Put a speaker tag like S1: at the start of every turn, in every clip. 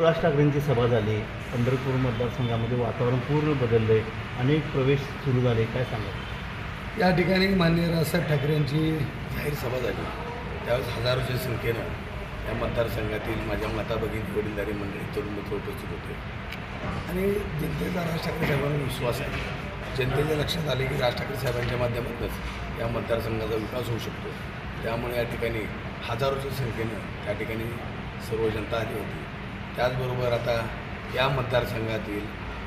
S1: राज ठाकरेंची सभा झाली पंढरपूर मतदारसंघामध्ये वातावरण पूर्ण बदललं आहे अनेक प्रवेश सुरू झाले काय सांगा
S2: या ठिकाणी माननीय राजसाहेब ठाकरे यांची जाहीर सभा झाली. त्यावेळेस हजारोच्या संख्येनं या मतदारसंघातील माझ्या माता भगिनी वडीलधारी मंडळी तरुण मित्र उपस्थित होते. आणि जनतेचा राज ठाकरे साहेबांवर विश्वास आहे. जनतेच्या लक्षात आले की राज ठाकरे साहेबांच्या माध्यमातूनच या मतदारसंघाचा विकास होऊ शकतो. त्यामुळे या ठिकाणी हजारोच्या संख्येनं त्या ठिकाणी सर्व जनता आली होती. त्याचबरोबर आता या मतदारसंघातील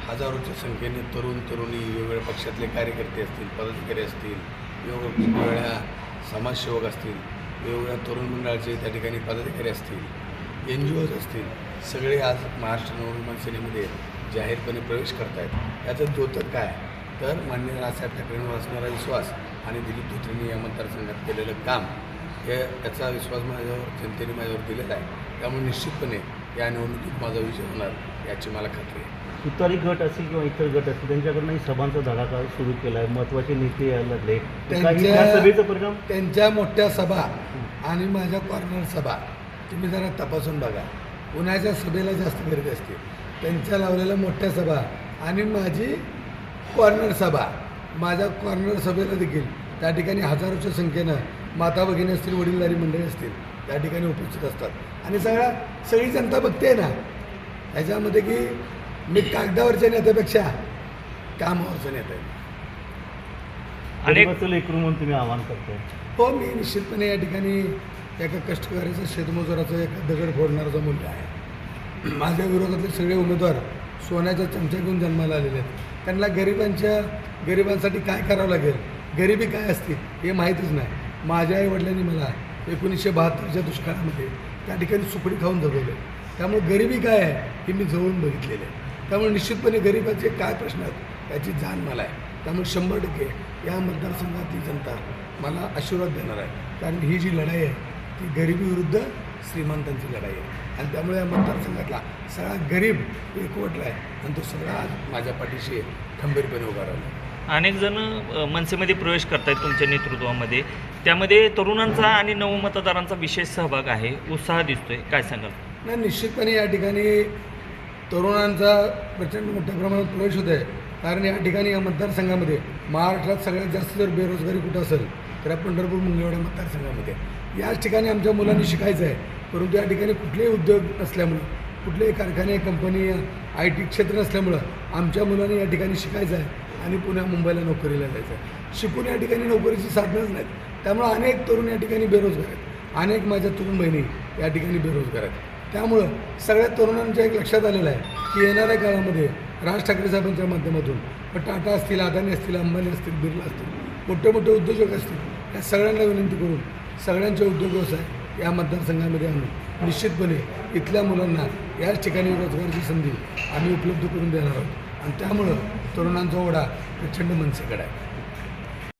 S2: हजारोच्या संख्येने तरुण तरुणी वेगवेगळ्या पक्षातले कार्यकर्ते असतील पदाधिकारी असतील वेगवेगळ्या समाजसेवक असतील वेगवेगळ्या तरुण मंडळाचे त्या ठिकाणी पदाधिकारी असतील एन जी ओज असतील सगळे आज महाराष्ट्र नवनिर्माण सेनेमध्ये जाहीरपणे प्रवेश करत आहेत याचं द्योतक काय? तर माननीय राजसाहेब ठाकरेंवर असणारा विश्वास आणि दिलीप धोत्रेंनी या मतदारसंघात केलेलं काम हे याचा विश्वास माझ्यावर जनतेने माझ्यावर दिलेला आहे. त्यामुळे निश्चितपणे या निवडणुकीत माझा विजय होणार याची मला खात्री आहे.
S1: तुतारी गट असेल किंवा इतर गट असतील त्यांच्याकडनंही सभांचा धडाका सुरू केला आहे महत्त्वाचे नेते यायला लागले काही
S2: त्यांच्या-
S1: त्या सभेचा परिणाम?
S2: त्यांच्या मोठ्या सभा आणि माझ्या कॉर्नर सभा तुम्ही जरा तपासून बघा. उन्हाच्या सभेला जास्त गर्दी असते. त्यांच्या लावलेल्या मोठ्या सभा आणि माझी कॉर्नर सभा माझ्या कॉर्नर सभेला देखील त्या ठिकाणी हजारोच्या संख्येनं माता भगिनी असतील वडीलधारी मंडळी असतील त्या ठिकाणी उपस्थित असतात. आणि सगळ्या सगळी जनता बघते ना? ह्याच्यामध्ये की मी कागदावरच्या नेत्यापेक्षा कामावरचा नेता आहे.
S3: अनेक-
S1: गरीबाचं लेकरू म्हणून तुम्ही आवाहन करताय.
S2: हो मी निश्चितपणे या ठिकाणी एका कष्टकऱ्याचं शेतमजुराचं एका दगड फोडणाराचं मूल्य आहे. माझ्या विरोधातले सगळे उमेदवार सोन्याच्या चमच्या घेऊन जन्माला आलेले आहेत. त्यांना गरिबांच्या गरिबांसाठी काय करावं लागेल? गरिबी काय असते हे माहीतच नाही. माझ्या आई वडिलांनी मला एकोणीसशे बहात्तरच्या दुष्काळामध्ये त्या ठिकाणी सुकडी खाऊन जगवलं. त्यामुळे गरिबी काय आहे हे मी जवळून बघितलेलं आहे. त्यामुळे निश्चितपणे गरिबाचे काय प्रश्न आहेत याची जाण मला आहे. त्यामुळे शंभर टक्के या मतदारसंघातली जनता मला आशीर्वाद देणार आहे. कारण ही जी लढाई आहे ती गरिबीविरुद्ध श्रीमंतांची लढाई आहे. आणि त्यामुळे या मतदारसंघातला सगळा गरीब एकवटला आहे. आणि तो सगळा आज माझ्या पाठीशी खंबीरपणे उभा राहिला. आहे.
S3: अनेक जण मनसेमध्ये प्रवेश करतायत तुमच्या नेतृत्वामध्ये. त्यामध्ये तरुणांचा आणि नवमतदारांचा विशेष सहभाग आहे. उत्साह दिसतोय. काय सांगाल?
S2: नाही निश्चितपणे या ठिकाणी तरुणांचा प्रचंड मोठ्या प्रमाणात प्रवेश होत आहे कारण या ठिकाणी या मतदारसंघामध्ये महाराष्ट्रात सगळ्यात जास्त जर बेरोजगारी कुठं असेल तर या पंढरपूर मंगळवेढा मतदारसंघामध्ये. याच ठिकाणी आमच्या मुलांनी शिकायचं आहे. परंतु या ठिकाणी कुठलेही उद्योग नसल्यामुळं कुठलेही कारखाने कंपनी आय टी क्षेत्र नसल्यामुळं आमच्या मुलांनी या ठिकाणी शिकायचं आहे आणि पुण्या मुंबईला नोकरीला जायचं आहे. शिकून या ठिकाणी नोकरीची साधनंच नाहीत. त्यामुळं अनेक तरुण या ठिकाणी बेरोजगार आहेत. अनेक माझ्या तरुण बहिणी या ठिकाणी बेरोजगार आहेत. त्यामुळं सगळ्या तरुणांच्या एक लक्षात आलेलं आहे की येणाऱ्या काळामध्ये राज ठाकरे साहेबांच्या माध्यमातून टाटा असतील अदानी असतील अंबानी असतील बिर्ला असतील मोठे मोठे उद्योजक असतील या सगळ्यांना विनंती करून सगळ्यांचे उद्योग व्यवसाय या मतदारसंघामध्ये आणून निश्चितपणे इथल्या मुलांना याच ठिकाणी रोजगाराची संधी आम्ही उपलब्ध करून देणार आहोत. आणि त्यामुळं तरुणांचा ओढा प्रचंड मनसेकडे आहे.